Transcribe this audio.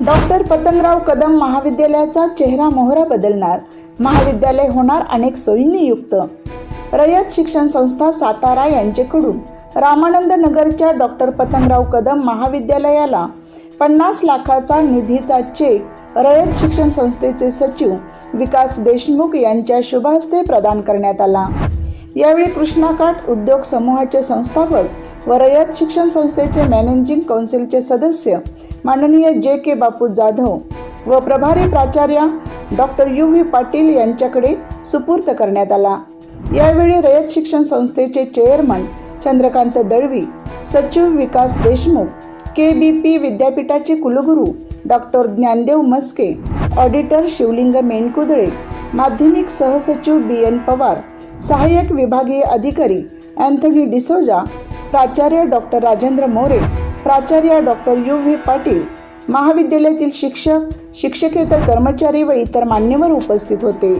Doctor Patangrao Kadam महाविद्यालयाचा चेहरा मोहरा बदलणार. महाविद्यालय होणार अनेक सोयींनी युक्त रयत शिक्षण संस्था सातारा यांचेकडून रामानंद नगरच्या डॉक्टर पतंगराव कदम महाविद्यालयाला पन्नास लाखाचा निधीचा चेक रयत शिक्षण संस्थेचे सचिव विकास देशमुख यांच्या शुभहस्ते प्रदान करण्यात आला. यावेळी कृष्णाकाठ उद्योग समूहाचे संस्थापक व रयत शिक्षण संस्थेचे मॅनेजिंग कौन्सिलचे सदस्य माननीय जे के बापू जाधव व प्रभारी प्राचार्य डॉक्टर यू व्ही पाटील यांच्याकडे सुपूर्त करण्यात आला. यावेळी रयत शिक्षण संस्थेचे चेअरमन चंद्रकांत दळवी सचिव विकास देशमुख के बी पी विद्यापीठाचे कुलगुरू डॉक्टर ज्ञानदेव मस्के ऑडिटर शिवलिंग मेनकुदळे माध्यमिक सहसचिव बी एन पवार सहाय्यक विभागीय अधिकारी अँथनी डिसोजा प्राचार्य डॉक्टर राजेंद्र मोरे प्राचार्य डॉक्टर यू व्ही पाटील महाविद्यालयातील शिक्षक शिक्षकेतर कर्मचारी व इतर मान्यवर उपस्थित होते.